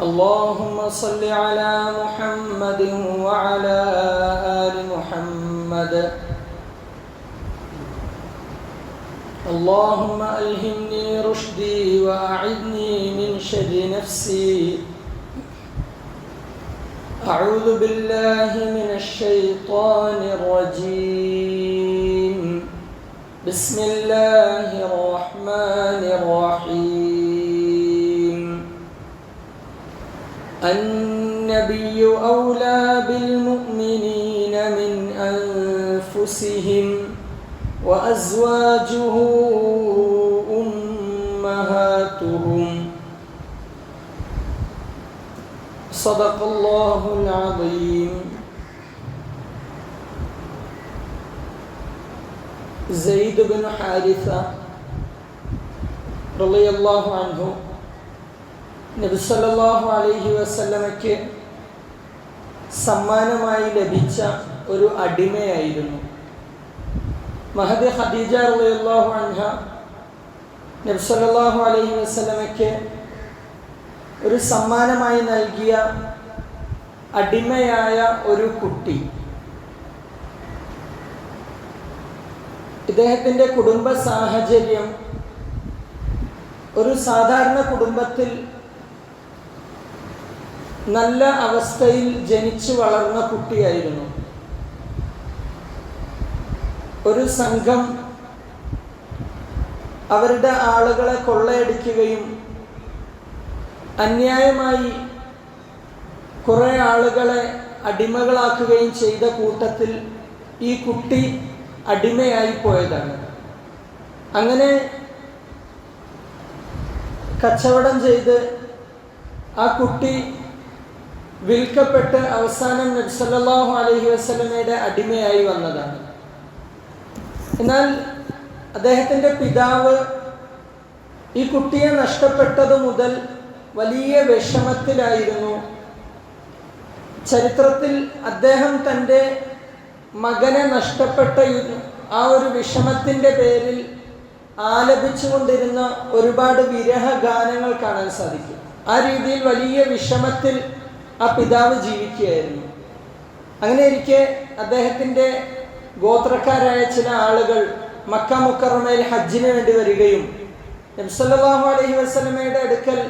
اللهم صل على محمد وعلى آل محمد. اللهم ألهمني رشدي وأعذني من شر نفسي. أعوذ بالله من الشيطان الرجيم. بسم الله الرحمن الرحيم. أولى بالمؤمنين من أنفسهم وأزواجه أمهاتهم صدق الله العظيم زيد بن حارثة رضي الله عنه നബി സല്ലല്ലാഹു അലൈഹി വസല്ലമയ്ക്ക് സമ്മാനമായി ലഭിച്ച ഒരു അടിമയായിരുന്നു. മഹദ് ഖദീജ റളിയല്ലാഹു അൻഹ നബി സല്ലല്ലാഹു അലൈഹി വസല്ലമയ്ക്ക് ഒരു സമ്മാനമായി നൽകിയ അടിമയായ ഒരു കുട്ടി. ഇദ്ദേഹത്തിന്റെ കുടുംബ സാഹചര്യം ഒരു സാധാരണ കുടുംബത്തിൽ നല്ല അവസ്ഥയിൽ ജനിച്ചു വളർന്ന കുട്ടിയായിരുന്നു. ഒരു സംഘം അവരുടെ ആളുകളെ കൊള്ളയടിക്കുകയും അന്യായമായി കുറേ ആളുകളെ അടിമകളാക്കുകയും ചെയ്ത കൂട്ടത്തിൽ ഈ കുട്ടി അടിമയായി പോയതാണ്. അങ്ങനെ കച്ചവടം ചെയ്ത് ആ കുട്ടി വിൽക്കപ്പെട്ട് അവസാനം നബ്സല്ലാഹു അലഹി വസ്ലമയുടെ അടിമയായി വന്നതാണ്. എന്നാൽ അദ്ദേഹത്തിന്റെ പിതാവ് ഈ കുട്ടിയെ നഷ്ടപ്പെട്ടത് മുതൽ വലിയ വിഷമത്തിലായിരുന്നു. ചരിത്രത്തിൽ അദ്ദേഹം തന്റെ മകനെ നഷ്ടപ്പെട്ട ആ ഒരു വിഷമത്തിന്റെ പേരിൽ ആലപിച്ചുകൊണ്ടിരുന്ന ഒരുപാട് വിരഹ ഗാനങ്ങൾ കാണാൻ സാധിക്കും. ആ രീതിയിൽ വലിയ വിഷമത്തിൽ ആ പിതാവ് ജീവിക്കുകയായിരുന്നു. അങ്ങനെ ഇരിക്കെ അദ്ദേഹത്തിന്റെ ഗോത്രക്കാരായ ചില ആളുകൾ മക്ക മുക്കറമയിൽ ഹജ്ജിന് വേണ്ടി വരികയും നബ്സല്ലാഹു അലഹി വസ്ലമയുടെ അടുക്കൽ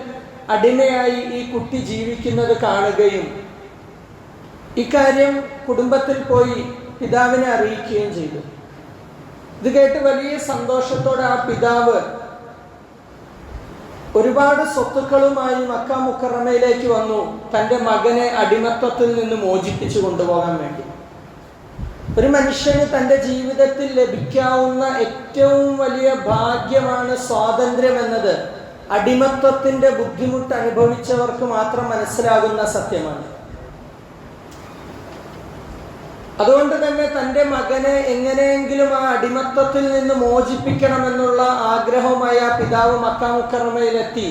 അടിമയായി ഈ കുട്ടി ജീവിക്കുന്നത് കാണുകയും ഇക്കാര്യം കുടുംബത്തിൽ പോയി പിതാവിനെ അറിയിക്കുകയും ചെയ്തു. ഇത് കേട്ട് വലിയ സന്തോഷത്തോടെ ആ പിതാവ് ഒരുപാട് സ്വത്തുക്കളുമായി മക്ക മുക്കറമയിലേക്ക് വന്നു തന്റെ മകനെ അടിമത്തത്തിൽ നിന്ന് മോചിപ്പിച്ചു കൊണ്ടുപോകാൻ വേണ്ടി. ഒരു മനുഷ്യന് തന്റെ ജീവിതത്തിൽ ലഭിക്കാവുന്ന ഏറ്റവും വലിയ ഭാഗ്യമാണ് സ്വാതന്ത്ര്യം എന്നത്. അടിമത്വത്തിന്റെ ബുദ്ധിമുട്ട് അനുഭവിച്ചവർക്ക് മാത്രം മനസ്സിലാകുന്ന സത്യമാണ്. അതുകൊണ്ട് തന്നെ തന്റെ മകനെ എങ്ങനെയെങ്കിലും ആ അടിമത്തത്തിൽ നിന്ന് മോചിപ്പിക്കണമെന്നുള്ള ആഗ്രഹവുമായി ആ പിതാവ് മക്കാമുക്കർമ്മയിലെത്തി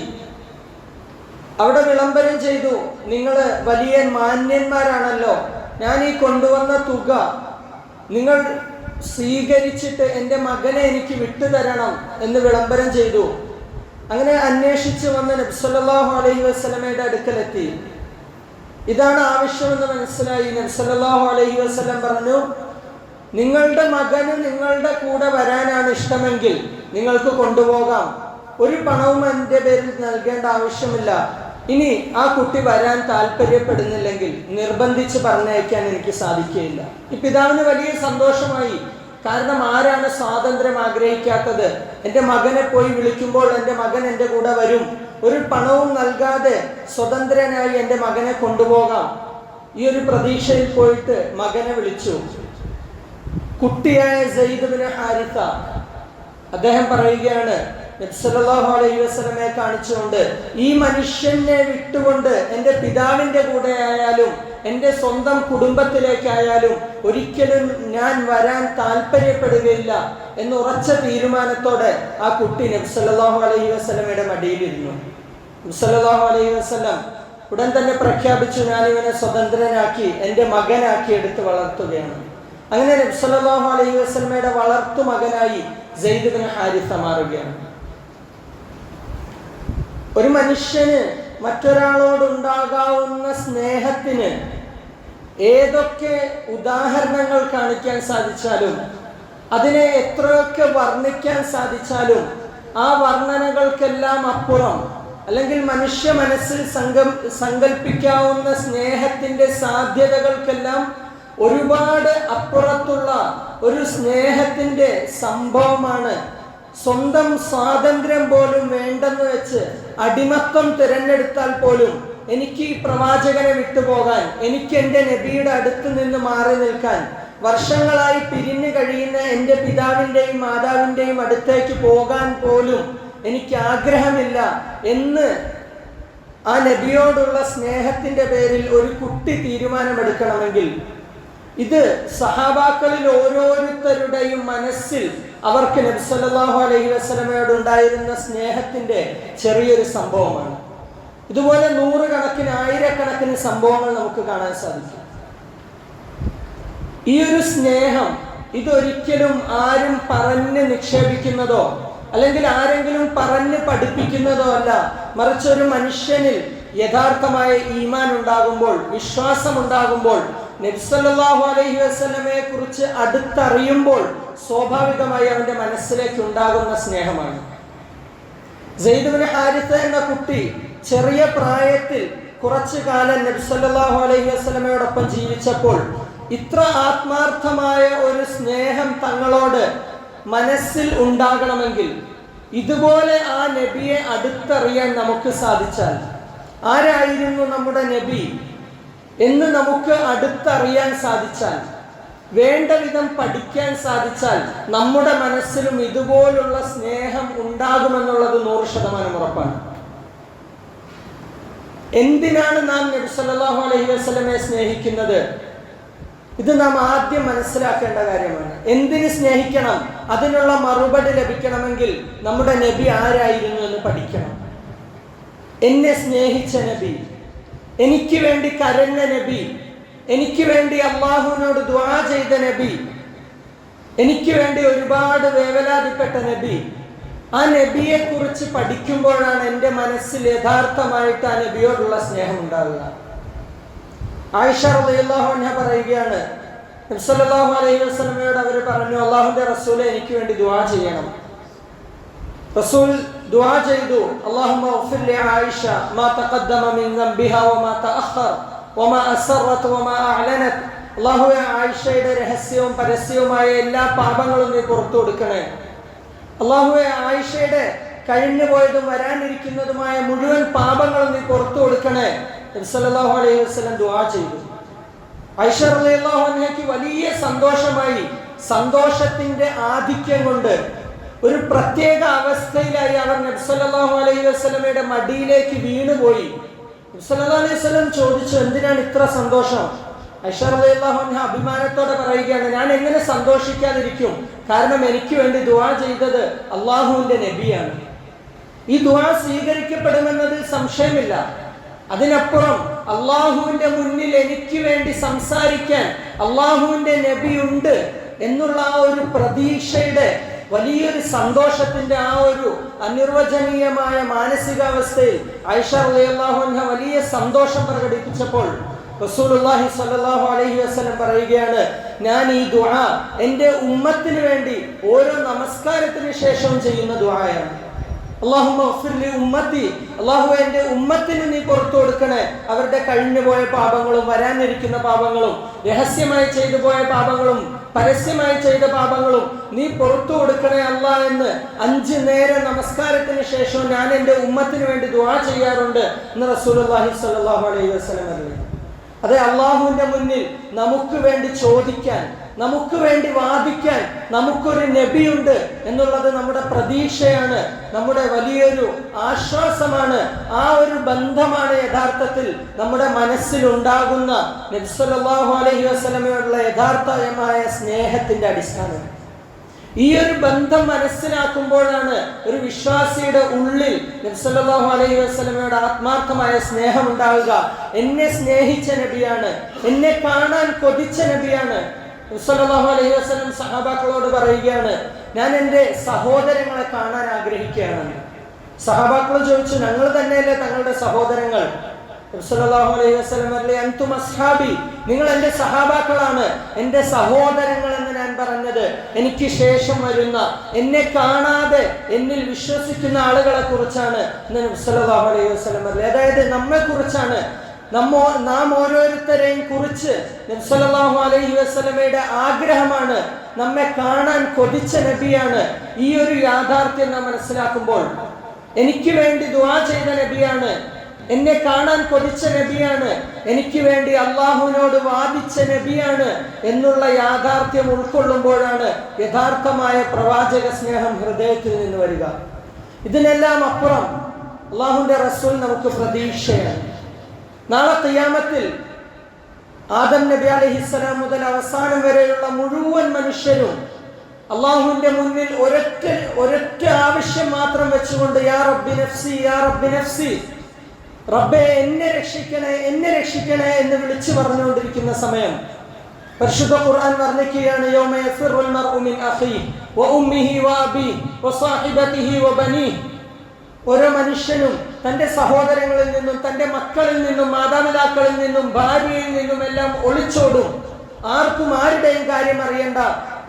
അവിടെ വിളംബരം ചെയ്തു നിങ്ങൾ വലിയ മാന്യന്മാരാണല്ലോ ഞാൻ ഈ കൊണ്ടുവന്ന തുക നിങ്ങൾ സ്വീകരിച്ചിട്ട് എന്റെ മകനെ എനിക്ക് വിട്ടുതരണം എന്ന് വിളംബരം ചെയ്തു. അങ്ങനെ അന്വേഷിച്ച് വന്ന് നബ്സല്ലാഹു അലൈഹി വസ്ലമയുടെ അടുക്കലെത്തി. ഇതാണ് ആവശ്യമെന്ന് മനസ്സിലായി. നബ്സല്ലാഹു അലൈഹി വസ്ലം പറഞ്ഞു നിങ്ങളുടെ മകന് നിങ്ങളുടെ കൂടെ വരാനാണ് ഇഷ്ടമെങ്കിൽ നിങ്ങൾക്ക് കൊണ്ടുപോകാം. ഒരു പണവും എന്റെ പേരിൽ നൽകേണ്ട ആവശ്യമില്ല. ഇനി ആ കുട്ടി വരാൻ താല്പര്യപ്പെടുന്നില്ലെങ്കിൽ നിർബന്ധിച്ച് പറഞ്ഞയക്കാൻ എനിക്ക് സാധിക്കുകയില്ല. ഈ പിതാവിന് വലിയ സന്തോഷമായി. കാരണം ആരാണ് സ്വാതന്ത്ര്യം ആഗ്രഹിക്കാത്തത്? എന്റെ മകനെ പോയി വിളിക്കുമ്പോൾ എന്റെ മകൻ എന്റെ കൂടെ വരും. ഒരു പണവും നൽകാതെ സ്വതന്ത്രനായി എന്റെ മകനെ കൊണ്ടുപോകാം. ഈ ഒരു പ്രതീക്ഷയിൽ പോയിട്ട് മകനെ വിളിച്ചു. കുട്ടിയായ സയ്യിദ്ബിന് ഹാരിത്ത അദ്ദേഹം പറയുകയാണ് അലൈഹി കാണിച്ചുകൊണ്ട് ഈ മനുഷ്യനെ വിട്ടുകൊണ്ട് എന്റെ പിതാവിന്റെ കൂടെ ആയാലും എന്റെ സ്വന്തം കുടുംബത്തിലേക്കായാലും ഒരിക്കലും ഞാൻ വരാൻ താല്പര്യപ്പെടുകയില്ല എന്ന് ഉറച്ച തീരുമാനത്തോടെ ആ കുട്ടി നബ്സല്ലാഹു അലൈഹി വസ്ലമയുടെ മടിയിലിരുന്നു നബ്സല്ലാഹു അലൈഹി വസ്ലം ഉടൻ തന്നെ പ്രഖ്യാപിച്ചു ഞാൻ ഇവനെ സ്വതന്ത്രനാക്കി എന്റെ മകനാക്കി എടുത്ത് വളർത്തുകയാണ്. അങ്ങനെ നബ്സല്ലാഹു അലൈഹി വസ്ലമയുടെ വളർത്തു മകനായി ജയ്ദിന് ഹാരിസ മാറുകയാണ്. ഒരു മനുഷ്യന് മറ്റൊരാളോടുണ്ടാകാവുന്ന സ്നേഹത്തിന് ഏതൊക്കെ ഉദാഹരണങ്ങൾ കാണിക്കാൻ സാധിച്ചാലും അതിനെ എത്രയൊക്കെ വർണിക്കാൻ സാധിച്ചാലും ആ വർണനകൾക്കെല്ലാം അപ്പുറം അല്ലെങ്കിൽ മനുഷ്യ മനസ്സിൽ സങ്കം സങ്കല്പിക്കാവുന്ന സ്നേഹത്തിന്റെ സാധ്യതകൾക്കെല്ലാം ഒരുപാട് അപ്പുറത്തുള്ള ഒരു സ്നേഹത്തിന്റെ സംഭവമാണ് സ്വന്തം സ്വാതന്ത്ര്യം പോലും വേണ്ടെന്ന് വെച്ച് അടിമത്വം തിരഞ്ഞെടുത്താൽ പോലും എനിക്ക് ഈ പ്രവാചകനെ വിട്ടുപോകാൻ എനിക്ക് എന്റെ നബിയുടെ അടുത്ത് നിന്ന് മാറി നിൽക്കാൻ വർഷങ്ങളായി പിരിഞ്ഞു കഴിയുന്ന എന്റെ പിതാവിന്റെയും മാതാവിന്റെയും അടുത്തേക്ക് പോകാൻ പോലും എനിക്ക് ആഗ്രഹമില്ല എന്ന് ആ നബിയോടുള്ള സ്നേഹത്തിന്റെ പേരിൽ ഒരു കുട്ടി തീരുമാനമെടുക്കണമെങ്കിൽ ഇത് സഹാബാക്കളിൽ ഓരോരുത്തരുടെയും മനസ്സിൽ അവർക്ക് നബി സല്ലല്ലാഹു അലൈഹി വസല്ലമയോട് ഉണ്ടായിരുന്ന സ്നേഹത്തിന്റെ ചെറിയൊരു സംഭവമാണ്. ഇതുപോലെ നൂറുകണക്കിന് ആയിരക്കണക്കിന് സംഭവങ്ങൾ നമുക്ക് കാണാൻ സാധിക്കും. ഈ ഒരു സ്നേഹം ഇതൊരിക്കലും ആരും പറഞ്ഞ് നിക്ഷേപിക്കുന്നതോ അല്ലെങ്കിൽ ആരെങ്കിലും പറഞ്ഞ് പഠിപ്പിക്കുന്നതോ അല്ല. മറിച്ച് ഒരു മനുഷ്യനിൽ യഥാർത്ഥമായ ഈമാൻ ഉണ്ടാകുമ്പോൾ വിശ്വാസം ഉണ്ടാകുമ്പോൾ നബ്സല്ലാഹു അലൈഹി വസ്ലമയെ കുറിച്ച് അടുത്തറിയുമ്പോൾ സ്വാഭാവികമായി അവന്റെ മനസ്സിലേക്ക് ഉണ്ടാകുന്ന സ്നേഹമാണ്. ജയ്ദുബിന് ഹാരിത്ത എന്ന കുട്ടി ചെറിയ പ്രായത്തിൽ കുറച്ചു കാലം നബ്സല്ലാഹു അലൈഹി വസ്ലമയോടൊപ്പം ജീവിച്ചപ്പോൾ ഇത്ര ആത്മാർത്ഥമായ ഒരു സ്നേഹം തങ്ങളോട് മനസ്സിൽ ഉണ്ടാകണമെങ്കിൽ ഇതുപോലെ ആ നബിയെ അടുത്തറിയാൻ നമുക്ക് സാധിച്ചാൽ. ആരായിരുന്നു നമ്മുടെ നബി? എന്ന് നമുക്ക് അടുത്തറിയാൻ സാധിച്ചാൽ വേണ്ട വിധം പഠിക്കാൻ സാധിച്ചാൽ നമ്മുടെ മനസ്സിലും ഇതുപോലുള്ള സ്നേഹം ഉണ്ടാകുമെന്നുള്ളത് നൂറ് ശതമാനം ഉറപ്പാണ്. എന്തിനാണ് നാം നബി സല്ലല്ലാഹു അലൈഹി വസല്ലമയെ സ്നേഹിക്കുന്നത്? ഇത് നാം ആദ്യം മനസ്സിലാക്കേണ്ട കാര്യമാണ്. എന്തിന് സ്നേഹിക്കണം? അതിനുള്ള മറുപടി ലഭിക്കണമെങ്കിൽ നമ്മുടെ നബി ആരായിരുന്നു എന്ന് പഠിക്കണം. എന്നെ സ്നേഹിച്ച നബി എനിക്ക് വേണ്ടി കരഞ്ഞ നബി എനിക്ക് വേണ്ടി അള്ളാഹുവിനോട് ദ്വാ ചെയ്ത നബി എനിക്ക് വേണ്ടി ഒരുപാട് വേവലാതിപ്പെട്ട നബി ആ നബിയെ കുറിച്ച് പഠിക്കുമ്പോഴാണ് എന്റെ മനസ്സിൽ യഥാർത്ഥമായിട്ട് ആ നബിയോടുള്ള സ്നേഹം ഉണ്ടാവുക. ആയിഷ അൻഹ പറയുകയാണ് നബി സല്ലല്ലാഹു അലൈഹി വസല്ലമയോട് അവർ പറഞ്ഞു അള്ളാഹുന്റെ റസൂലെ എനിക്ക് വേണ്ടി ദുആ ചെയ്യണം. റസൂൽ ദുആ ചെയ്തു അല്ലാഹുമ്മ اغفر لعائشة ما تقدم من ذنبها وما تأخر وما أسرت وما أعلنت അള്ളാഹുവെ ആയിഷയുടെ രഹസ്യവും പരസ്യവുമായ എല്ലാ പാപങ്ങളും നീ പുറത്തു കൊടുക്കണേ അള്ളാഹുവെ ആയിഷയുടെ കഴിഞ്ഞു പോയതും വരാനിരിക്കുന്നതുമായ മുഴുവൻ പാപങ്ങളും നീ പുറത്തു കൊടുക്കണേ സല്ലല്ലാഹു അലൈഹി വസല്ലം ദുആ ചെയ്തു ഐഷ റളിയല്ലാഹു അൻഹയ്ക്ക് വലിയ സന്തോഷമായി സന്തോഷത്തിന്റെ ആധിക്യം കൊണ്ട് ഒരു പ്രത്യേക അവസ്ഥയിലായി അവർ നബി സല്ലല്ലാഹു അലൈഹി വസ്ലമയുടെ മടിയിലേക്ക് വീണുപോയി. നബി സല്ലല്ലാഹു അലൈഹി വസല്ലം ചോദിച്ചു എന്തിനാണ് ഇത്ര സന്തോഷം? അൻഹ അഭിമാനത്തോടെ പറയുകയാണ് ഞാൻ എങ്ങനെ സന്തോഷിക്കാതിരിക്കും? കാരണം എനിക്ക് വേണ്ടി ദുവാ ചെയ്തത് അള്ളാഹുവിന്റെ നബിയാണ്. ഈ ദുവാ സ്വീകരിക്കപ്പെടുമെന്നതിൽ സംശയമില്ല. അതിനപ്പുറം അള്ളാഹുവിന്റെ മുന്നിൽ എനിക്ക് വേണ്ടി സംസാരിക്കാൻ അള്ളാഹുവിന്റെ നബിയുണ്ട് എന്നുള്ള ആ ഒരു പ്രതീക്ഷയുടെ വലിയൊരു സന്തോഷത്തിന്റെ ആ ഒരു അനിർവചനീയമായ മാനസികാവസ്ഥയിൽ ഐഷ അൻഹ വലിയ സന്തോഷം പ്രകടിപ്പിച്ചപ്പോൾ റസൂലുള്ളാഹി സ്വല്ലല്ലാഹു അലൈഹി വസല്ലം പറയുകയാണ് ഞാൻ ഈ ദുആ എന്റെ ഉമ്മത്തിന് വേണ്ടി ഓരോ നമസ്കാരത്തിന് ശേഷവും ചെയ്യുന്ന ദുആയാണ്. അള്ളാഹുമ്മ ഉമ്മത്തി അള്ളാഹു എന്റെ ഉമ്മത്തിന് നീ പുറത്തു കൊടുക്കണേ. അവരുടെ കഴിഞ്ഞു പോയ പാപങ്ങളും വരാനിരിക്കുന്ന പാപങ്ങളും രഹസ്യമായി ചെയ്തു പോയ പാപങ്ങളും പരസ്യമായി ചെയ്ത പാപങ്ങളും നീ പുറത്തു കൊടുക്കണേ അല്ല എന്ന് അഞ്ച് നേര നമസ്കാരത്തിന് ശേഷം ഞാൻ എന്റെ ഉമ്മത്തിന് വേണ്ടി ദുവാ ചെയ്യാറുണ്ട് എന്ന് റസൂലുള്ളാഹി സ്വല്ലല്ലാഹു അലൈഹി വസ്ലം പറഞ്ഞു അതെ അള്ളാഹുവിന്റെ മുന്നിൽ നമുക്ക് വേണ്ടി ചോദിക്കാൻ നമുക്ക് വേണ്ടി വാദിക്കാൻ നമുക്കൊരു നബിയുണ്ട് എന്നുള്ളത് നമ്മുടെ പ്രതീക്ഷയാണ് നമ്മുടെ വലിയൊരു ആശ്വാസമാണ്. ആ ഒരു ബന്ധമാണ് യഥാർത്ഥത്തിൽ നമ്മുടെ മനസ്സിലുണ്ടാകുന്ന നബ്സല്ലാഹു അലഹി വസ്ലമയോടുള്ള യഥാർത്ഥമായ സ്നേഹത്തിന്റെ അടിസ്ഥാനം. ഈ ഒരു ബന്ധം മനസ്സിലാക്കുമ്പോഴാണ് ഒരു വിശ്വാസിയുടെ ഉള്ളിൽ നബ്സല്ലാഹു അലൈഹി വസ്ലമയുടെ ആത്മാർത്ഥമായ സ്നേഹം ഉണ്ടാവുക എന്നെ സ്നേഹിച്ച നബിയാണ് എന്നെ കാണാൻ കൊതിച്ച നബിയാണ് അലൈഹി വസ്ലം സഹാബാക്കളോട് പറയുകയാണ് ഞാൻ എന്റെ സഹോദരങ്ങളെ കാണാൻ ആഗ്രഹിക്കുകയാണ്. സഹാബാക്കൾ ചോദിച്ചു ഞങ്ങൾ തന്നെയല്ലേ തങ്ങളുടെ സഹോദരങ്ങൾ? അലൈഹി വസല്ലം അല്ലേ അൻതും അസ്ഹാബി നിങ്ങൾ എന്റെ സഹാബാക്കളാണ്. എന്റെ സഹോദരങ്ങൾ എന്ന് ഞാൻ പറഞ്ഞത് എനിക്ക് ശേഷം വരുന്ന എന്നെ കാണാതെ എന്നിൽ വിശ്വസിക്കുന്ന ആളുകളെ കുറിച്ചാണ്. സല്ലല്ലാഹു അലൈഹി വസല്ലം അല്ലേ അതായത് നമ്മെ കുറിച്ചാണ്. നമ്മോ നാം ഓരോരുത്തരെയും കുറിച്ച് നബ്സലാഹു അലൈഹി വസല്ലമയുടെ ആഗ്രഹമാണ് നമ്മെ കാണാൻ കൊതിച്ച നബിയാണ്. ഈ ഒരു യാഥാർത്ഥ്യം നാം മനസ്സിലാക്കുമ്പോൾ എനിക്ക് വേണ്ടി ദുവാ ചെയ്ത നബിയാണ്. എന്നെ കാണാൻ കൊതിച്ച നബിയാണ്. എനിക്ക് വേണ്ടി അള്ളാഹുവിനോട് വാദിച്ച നബിയാണ് എന്നുള്ള യാഥാർത്ഥ്യം ഉൾക്കൊള്ളുമ്പോഴാണ് യഥാർത്ഥമായ പ്രവാചക സ്നേഹം ഹൃദയത്തിൽ നിന്ന് വരിക. ഇതിനെല്ലാം അപ്പുറം അള്ളാഹുവിന്റെ റസൂൽ നമുക്ക് പ്രതീക്ഷയാണ്. നാളെ തയ്യാമത്തിൽ ആദം നബി അലഹിസ്സലാം മുതൽ അവസാനം വരെയുള്ള മുഴുവൻ മനുഷ്യരും അള്ളാഹുവിന്റെ മുന്നിൽ ഒരൊറ്റ ഒരൊറ്റ ആവശ്യം മാത്രം വെച്ചുകൊണ്ട് യാ റബ്ബി നഫ്സി യാ റബ്ബി നഫ്സി റബ്ബെ എന്നെ രക്ഷിക്കണേ എന്നെ രക്ഷിക്കണേ എന്ന് വിളിച്ചു പറഞ്ഞുകൊണ്ടിരിക്കുന്ന സമയം. പരിശുദ്ധ ഖുർആൻ വർണിക്കുകയാണ് യൗമ യഫിറുൽ മർഉ മിൻ അഖീഹി വ ഉമ്മിഹി വ അബീഹി വ സാഹിബതിഹി വ ബനീഹി ഓരോ മനുഷ്യനും തന്റെ സഹോദരങ്ങളിൽ നിന്നും തന്റെ മക്കളിൽ നിന്നും മാതാപിതാക്കളിൽ നിന്നും ഭാര്യയിൽ നിന്നും എല്ലാം ഒളിച്ചോടും. ആർക്കും ആരുടെയും കാര്യം അറിയണ്ട.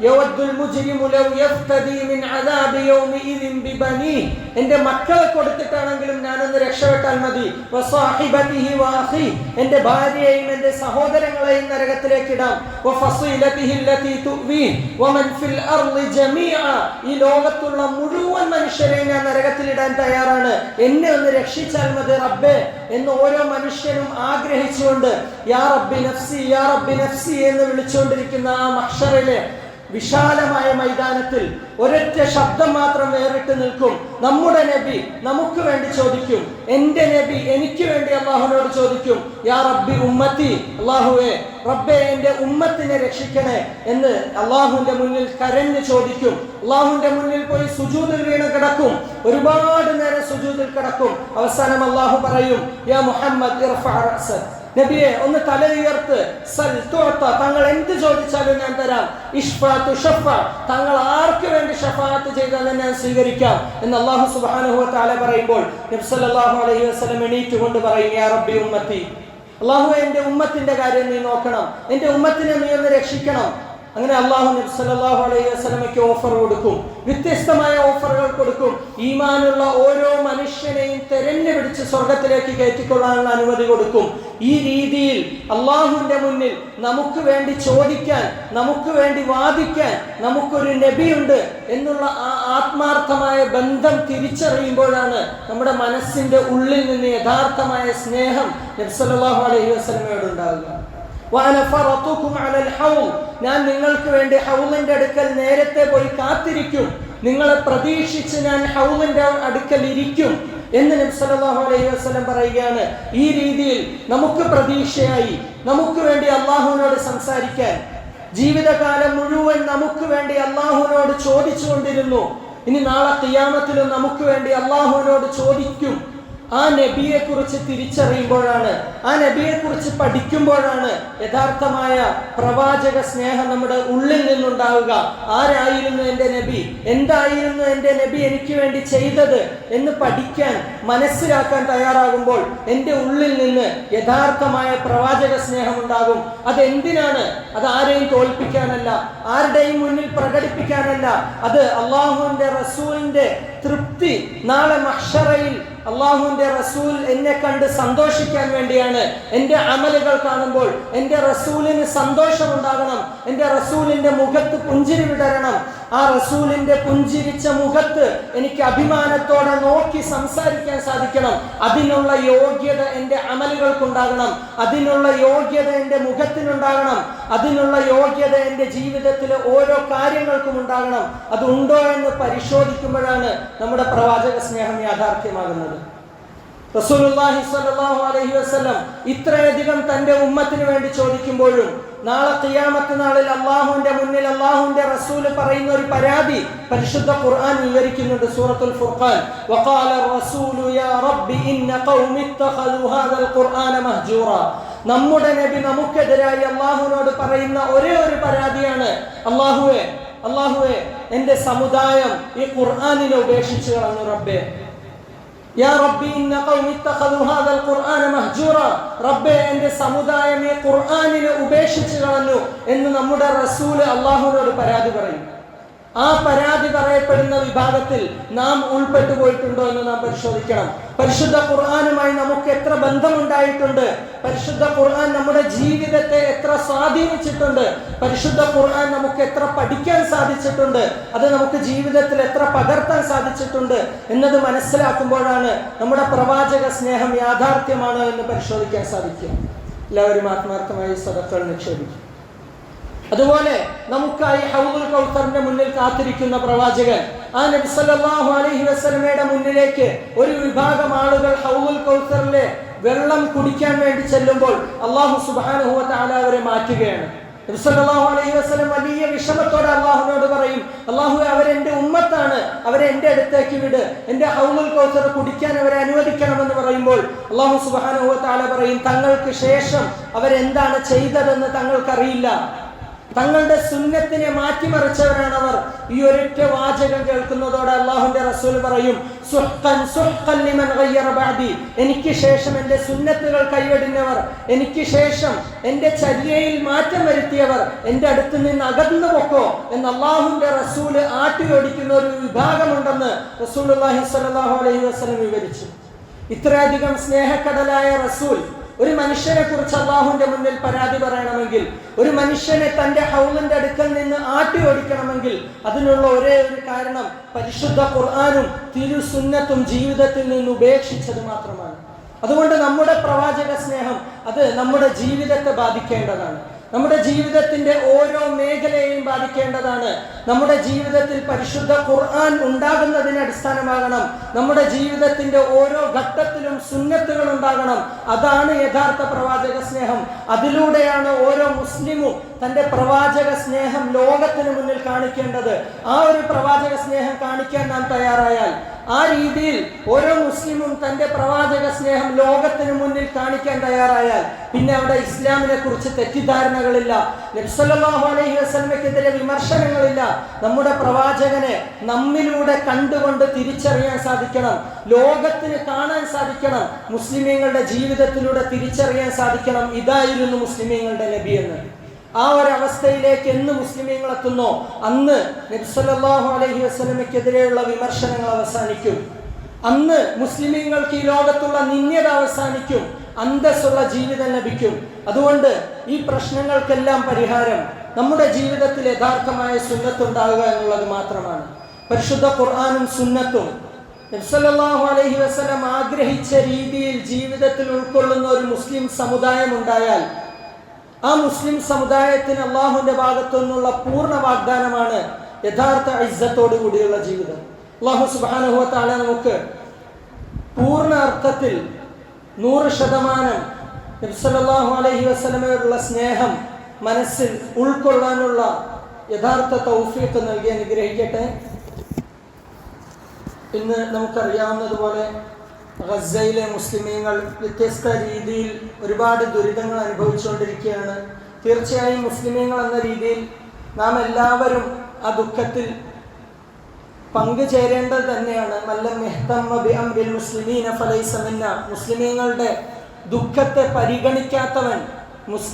യവദ്ദുൽ മുജ്രിമു ലൗ യഫ്തദി മിൻ അദാബി യൗമിഇദിൻ ബിബനീ. എന്റെ മക്കളെ കൊടുത്തിട്ടാണെങ്കിലും ഞാനൊന്ന് രക്ഷപ്പെട്ടാൽ മതി. വസാഹിബതിഹി വാഖി എന്റെ ഭാര്യയെയും എന്റെ സഹോദരങ്ങളെയും നരകത്തിലേക്ക് ഇടാം. വഫസീലതിഹി അല്ലതി തുവി വമൻ ഫിൽ അർളി ജമീഅ. ഈ ലോകത്തുള്ള മുഴുവൻ മനുഷ്യരെയും ഞാൻ നരകത്തിൽ ഇടാൻ തയ്യാറാണ്. എന്നെ ഒന്ന് രക്ഷിച്ചാൽ മതി റബ്ബേ എന്ന് ഓരോ മനുഷ്യനും ആഗ്രഹിച്ചുകൊണ്ട് യാ റബ്ബി നഫ്സി യാ റബ്ബി നഫ്സി എന്ന് വിളിച്ചുകൊണ്ടിരിക്കുന്ന ആ മഹ്ഷറിലെ വിശാലമായ മൈതാനത്തിൽ ഒരൊറ്റ ശബ്ദം മാത്രം വേറിട്ട് നിൽക്കും. നമ്മുടെ നബി നമുക്ക് വേണ്ടി ചോദിക്കും. എന്റെ നബി എനിക്ക് വേണ്ടി അള്ളാഹുവിനോട് ചോദിക്കും. യാ റബ്ബി ഉമ്മത്തി അള്ളാഹുവെ റബ്ബെ എന്റെ ഉമ്മത്തിനെ രക്ഷിക്കണേ എന്ന് അള്ളാഹുവിന്റെ മുന്നിൽ കരഞ്ഞ് ചോദിക്കും. അള്ളാഹുവിന്റെ മുന്നിൽ പോയി സുജൂതിൽ വീണ് കിടക്കും. ഒരുപാട് നേരം സുജൂതിൽ കിടക്കും. അവസാനം അള്ളാഹു പറയും യാ മുഹമ്മദ് നബിയെ ഒന്ന് തല ഉയർത്ത്. സൽ തുറത്ത തങ്ങൾ എന്ത് ചോദിച്ചാലും ഞാൻ തരാം. ഇഷ്ഫാത്തു ഷഫ തങ്ങൾ ആർക്ക് വേണ്ടി ഷഫാഅത്ത് ചെയ്താലും ഞാൻ സ്വീകരിക്കാം എന്ന് സുബ്ഹാനഹു വ തആല പറയുമ്പോൾ നബി സല്ലല്ലാഹു അലൈഹി വസല്ലം എണീറ്റുകൊണ്ട് പറയും യാ റബ്ബി ഉമ്മത്തി അള്ളാഹു എന്റെ ഉമ്മത്തിന്റെ കാര്യം നീ നോക്കണം. എന്റെ ഉമ്മത്തിനെ നീ ഒന്ന് രക്ഷിക്കണം. അങ്ങനെ അള്ളാഹു നബി സല്ലല്ലാഹു അലൈഹി വസല്ലമയ്ക്ക് ഓഫർ കൊടുക്കും. വ്യത്യസ്തമായ ഓഫറുകൾ കൊടുക്കും. ഈമാനുള്ള ഓരോ മനുഷ്യനെയും തെരഞ്ഞു പിടിച്ച് സ്വർഗത്തിലേക്ക് കയറ്റിക്കൊള്ളാനുള്ള അനുമതി കൊടുക്കും. ഈ രീതിയിൽ അള്ളാഹുവിന്റെ മുന്നിൽ നമുക്ക് വേണ്ടി ചോദിക്കാൻ നമുക്ക് വേണ്ടി വാദിക്കാൻ നമുക്കൊരു നബിയുണ്ട് എന്നുള്ള ആ ആത്മാർത്ഥമായ ബന്ധം തിരിച്ചറിയുമ്പോഴാണ് നമ്മുടെ മനസ്സിന്റെ ഉള്ളിൽ നിന്ന് യഥാർത്ഥമായ സ്നേഹം നബി സല്ലല്ലാഹു അലൈഹി വസ്ലമയോട് ഉണ്ടാകുക ഞാൻ നിങ്ങൾക്ക് വേണ്ടി ഹൗലിന്റെ അടുക്കൽ നേരത്തെ പോയി കാത്തിരിക്കും. നിങ്ങളെ പ്രതീക്ഷിച്ച് ഞാൻ ഹൗലിന്റെ അടുക്കൽ ഇരിക്കും എന്ന് നബി സല്ലല്ലാഹു അലൈഹി വസല്ലം പറയുകയാണ്. ഈ രീതിയിൽ നമുക്ക് പ്രതീക്ഷയായി. നമുക്ക് വേണ്ടി അള്ളാഹുവിനോട് സംസാരിക്കാൻ. ജീവിതകാലം മുഴുവൻ നമുക്ക് വേണ്ടി അള്ളാഹുവിനോട് ചോദിച്ചുകൊണ്ടിരുന്നു. ഇനി നാളെ തിയാമത്തിലും നമുക്ക് വേണ്ടി അള്ളാഹുവിനോട് ചോദിക്കും. ആ നബിയെ കുറിച്ച് തിരിച്ചറിയുമ്പോഴാണ് ആ നബിയെ കുറിച്ച് പഠിക്കുമ്പോഴാണ് യഥാർത്ഥമായ പ്രവാചക സ്നേഹം നമ്മുടെ ഉള്ളിൽ നിന്നുണ്ടാവുക. ആരായിരുന്നു എന്റെ നബി? എന്തായിരുന്നു എന്റെ നബി എനിക്ക് വേണ്ടി ചെയ്തത് എന്ന് പഠിക്കാൻ മനസ്സിലാക്കാൻ തയ്യാറാകുമ്പോൾ എന്റെ ഉള്ളിൽ നിന്ന് യഥാർത്ഥമായ പ്രവാചക സ്നേഹം ഉണ്ടാകും. അത് എന്തിനാണ് അത് ആരെയും തോൽപ്പിക്കാനല്ല ആരുടെയും മുന്നിൽ പ്രകടിപ്പിക്കാനല്ല. അത് അള്ളാഹുവിന്റെ റസൂലിന്റെ തൃപ്തി നാളെ മഹ്ഷറയിൽ അള്ളാഹുവിന്റെ റസൂൽ എന്നെ കണ്ട് സന്തോഷിക്കാൻ വേണ്ടിയാണ്. എന്റെ അമലുകൾ കാണുമ്പോൾ എന്റെ റസൂലിന് സന്തോഷമുണ്ടാകണം. എന്റെ റസൂലിന്റെ മുഖത്ത് പുഞ്ചിരി വിടരണം. ആ റസൂലിന്റെ പുഞ്ചിരിച്ച മുഖത്ത് എനിക്ക് അഭിമാനത്തോടെ നോക്കി സംസാരിക്കാൻ സാധിക്കണം. അതിനുള്ള യോഗ്യത എന്റെ അമലുകൾക്കുണ്ടാകണം. അതിനുള്ള യോഗ്യത എന്റെ മുഖത്തിനുണ്ടാകണം. അതിനുള്ള യോഗ്യത എന്റെ ജീവിതത്തിലെ ഓരോ കാര്യങ്ങൾക്കും ഉണ്ടാകണം. അതുണ്ടോ എന്ന് പരിശോധിക്കുമ്പോഴാണ് നമ്മുടെ പ്രവാചക സ്നേഹം യാഥാർത്ഥ്യമാകുന്നത്. അലൈഹി വസല്ലം ഇത്രയധികം തന്റെ ഉമ്മത്തിന് വേണ്ടി ചോദിക്കുമ്പോഴും നാളെ ഖിയാമത്ത് നാളിൽ അള്ളാഹുവിന്റെ മുന്നിൽ അള്ളാഹുവിന്റെ റസൂൽ പറയുന്ന ഒരു പരാതി പരിശുദ്ധ ഖുർആൻ വിവരിക്കുന്നുണ്ട് സൂറത്തുൽ ഫുർഖാൻ. വഖാല റസൂലു യാ റബ്ബി ഇന്ന ഖൗമി ഖുർആന നമ്മുടെ നബി നമുക്കെതിരായി അള്ളാഹുവിനോട് പറയുന്ന ഒരേ ഒരു പരാതിയാണ് അള്ളാഹുവേ അള്ളാഹുവേ എന്റെ സമുദായം ഈ ഖുർആാനിനെ ഉപേക്ഷിച്ചു കളഞ്ഞു റബ്ബേ. യാ റബ്ബി ഇന്ന ഖൗമി ഇത്തഖദു ഹാദൽ ഖുർആന മഹ്ജൂറ. റബ്ബേ എന്റെ സമുദായം ഈ ഖുർആനിനെ ഉപേക്ഷിച്ചു കളഞ്ഞു എന്ന് നമ്മുടെ റസൂൽ അള്ളാഹുവിനോട് പരാതി പറയും. ആ പരാതി പറയപ്പെടുന്ന വിഭാഗത്തിൽ നാം ഉൾപ്പെട്ടു പോയിട്ടുണ്ടോ എന്ന് നാം പരിശോധിക്കണം. പരിശുദ്ധ ഖുർആാനുമായി നമുക്ക് എത്ര ബന്ധമുണ്ടായിട്ടുണ്ട്? പരിശുദ്ധ ഖുർആൻ നമ്മുടെ ജീവിതത്തെ എത്ര സ്വാധീനിച്ചിട്ടുണ്ട്? പരിശുദ്ധ ഖുർആൻ നമുക്ക് എത്ര പഠിക്കാൻ സാധിച്ചിട്ടുണ്ട്? അത് നമുക്ക് ജീവിതത്തിൽ എത്ര പകർത്താൻ സാധിച്ചിട്ടുണ്ട് എന്നത് മനസ്സിലാക്കുമ്പോഴാണ് നമ്മുടെ പ്രവാചക സ്നേഹം യാഥാർത്ഥ്യമാണോ എന്ന് പരിശോധിക്കാൻ സാധിക്കുക. എല്ലാവരും ആത്മാർത്ഥമായി സദക്കൾ നിക്ഷേപിക്കും അതുപോലെ നമുക്കായി ഹൗദുൽ കൗത്തറിന്റെ മുന്നിൽ കാത്തിരിക്കുന്ന പ്രവാചകൻ ആ നബി സല്ലല്ലാഹു അലൈഹി വസല്ലമയുടെ മുന്നിലേക്ക് ഒരു വിഭാഗം ആളുകൾ ഹൗദുൽ കൗത്തറിലെ വെള്ളം കുടിക്കാൻ വേണ്ടി ചെല്ലുമ്പോൾ അള്ളാഹു സുബ്ഹാനഹു വ തആല അവരെ മാറ്റുകയാണ്. നബി സല്ലല്ലാഹു അലൈഹി വസല്ലം വലിയ വിഷമത്തോടെ അള്ളാഹുവിനോട് പറയും അള്ളാഹു അവരെന്റെ ഉമ്മത്താണ് അവരെ എന്റെ അടുത്തേക്ക് വിട് എന്റെ ഹൗലുൽ കൗസർ കുടിക്കാൻ അവരെ അനുവദിക്കണമെന്ന് പറയുമ്പോൾ അള്ളാഹു തആല പറയും തങ്ങൾക്ക് ശേഷം അവരെന്താണ് ചെയ്തതെന്ന് തങ്ങൾക്കറിയില്ല. തങ്ങളുടെ സുന്നത്തിനെ മാറ്റിമറിച്ചവരാണ് അവർ ഈ ഒരൊറ്റ വാചകം കേൾക്കുന്നതോടെ അള്ളാഹുന്റെ റസൂൽ പറയും. എനിക്ക് ശേഷം എന്റെ സുന്നത്തുകൾ കൈവെടിഞ്ഞവർ എനിക്ക് ശേഷം എന്റെ ചര്യയിൽ മാറ്റം വരുത്തിയവർ എന്റെ അടുത്ത് നിന്ന് അകന്നു പൊക്കോ എന്ന് അള്ളാഹുന്റെ റസൂൽ ആട്ടി ഓടിക്കുന്ന ഒരു വിഭാഗമുണ്ടെന്ന് സ്വല്ലല്ലാഹു അലൈഹി വസ്ലം വിവരിച്ചു ഇത്രയധികം സ്നേഹക്കടലായ റസൂൽ ഒരു മനുഷ്യനെ കുറിച്ച് അള്ളാഹുവിന്റെ മുന്നിൽ പരാതി പറയണമെങ്കിൽ ഒരു മനുഷ്യനെ തന്റെ ഹൗലിന്റെ അടുക്കൽ നിന്ന് ആട്ടി ഓടിക്കണമെങ്കിൽ അതിനുള്ള ഒരേ ഒരു കാരണം പരിശുദ്ധ ഖുർആാനും തിരുസുന്നത്തും ജീവിതത്തിൽ നിന്ന് ഉപേക്ഷിച്ചത് മാത്രമാണ്. അതുകൊണ്ട് നമ്മുടെ പ്രവാചക സ്നേഹം അത് നമ്മുടെ ജീവിതത്തെ ബാധിക്കേണ്ടതാണ്. നമ്മുടെ ജീവിതത്തിന്റെ ഓരോ മേഖലയെയും ബാധിക്കേണ്ടതാണ്. നമ്മുടെ ജീവിതത്തിൽ പരിശുദ്ധ ഖുർആൻ ഉണ്ടാകുന്നതിന് അടിസ്ഥാനമാകണം. നമ്മുടെ ജീവിതത്തിന്റെ ഓരോ ഘട്ടത്തിലും സുന്നത്തുകൾ ഉണ്ടാകണം. അതാണ് യഥാർത്ഥ പ്രവാചക സ്നേഹം. അതിലൂടെയാണ് ഓരോ മുസ്ലിമും തന്റെ പ്രവാചക സ്നേഹം ലോകത്തിന് മുന്നിൽ കാണിക്കേണ്ടത്. ആ ഒരു പ്രവാചക സ്നേഹം കാണിക്കാൻ നാം തയ്യാറായാൽ ആ രീതിയിൽ ഓരോ മുസ്ലിമും തന്റെ പ്രവാചക സ്നേഹം ലോകത്തിന് മുന്നിൽ കാണിക്കാൻ തയ്യാറായാൽ പിന്നെ അവിടെ ഇസ്ലാമിനെ കുറിച്ച് തെറ്റിദ്ധാരണകളില്ല നബ്സല്ലാഹു അലൈഹി വസ്ലമയ്ക്കെതിരെ വിമർശനങ്ങളില്ല. നമ്മുടെ പ്രവാചകനെ നമ്മിലൂടെ കണ്ടുകൊണ്ട് തിരിച്ചറിയാൻ സാധിക്കണം ലോകത്തിന് കാണാൻ സാധിക്കണം മുസ്ലിമീങ്ങളുടെ ജീവിതത്തിലൂടെ തിരിച്ചറിയാൻ സാധിക്കണം. ഇതായിരുന്നു മുസ്ലിമീങ്ങളുടെ നബി എന്ന്. ആ ഒരു അവസ്ഥയിലേക്ക് എന്ന് മുസ്ലിമീങ്ങൾ എത്തുന്നോ അന്ന് നബ്സല്ലാഹു അലഹി വസ്ലമയ്ക്കെതിരെയുള്ള വിമർശനങ്ങൾ അവസാനിക്കും. അന്ന് മുസ്ലിമീങ്ങൾക്ക് ഈ ലോകത്തുള്ള നിന്യത അവസാനിക്കും. അന്തസ്സുള്ള ജീവിതം ലഭിക്കും. അതുകൊണ്ട് ഈ പ്രശ്നങ്ങൾക്കെല്ലാം പരിഹാരം നമ്മുടെ ജീവിതത്തിൽ യഥാർത്ഥമായ സുന്നത്തുണ്ടാവുക എന്നുള്ളത് മാത്രമാണ്. പരിശുദ്ധ ഖുർആാനും സുന്നത്തും. നബ്സല്ലാഹു അലഹി വസ്ലം ആഗ്രഹിച്ച രീതിയിൽ ജീവിതത്തിൽ ഉൾക്കൊള്ളുന്ന ഒരു മുസ്ലിം സമുദായം ഉണ്ടായാൽ ആ മുസ്ലിം സമുദായത്തിന് അള്ളാഹുവിന്റെ ഭാഗത്തു നിന്നുള്ള പൂർണ വാഗ്ദാനമാണ് യഥാർത്ഥ ഇജ്ജത്തോടു കൂടിയുള്ള ജീവിതം. അള്ളാഹു സുബാനുഭവത്താണ് നമുക്ക് പൂർണ അർത്ഥത്തിൽ നൂറ് ശതമാനം നബ്സല്ലാഹു അലൈഹി വസ്ലമയോടുള്ള സ്നേഹം മനസ്സിൽ ഉൾക്കൊള്ളാനുള്ള യഥാർത്ഥ തൗഫീഖ് നൽകി അനുഗ്രഹിക്കട്ടെ? ഇന്ന് നമുക്കറിയാവുന്നതുപോലെ ഗസയിലെ മുസ്ലിമീങ്ങൾ വ്യത്യസ്ത രീതിയിൽ ഒരുപാട് ദുരിതങ്ങൾ അനുഭവിച്ചുകൊണ്ടിരിക്കുകയാണ്. തീർച്ചയായും മുസ്ലിമീങ്ങൾ എന്ന രീതിയിൽ നാം എല്ലാവരും ആ ദുഃഖത്തിൽ പങ്കുചേരേണ്ടത് തന്നെയാണ്. മുസ്ലിമീന ഫലൈസ മിന്ന. മുസ്ലിമീങ്ങളുടെ ദുഃഖത്തെ പരിഗണിക്കാത്തവൻ മുസ്ലിം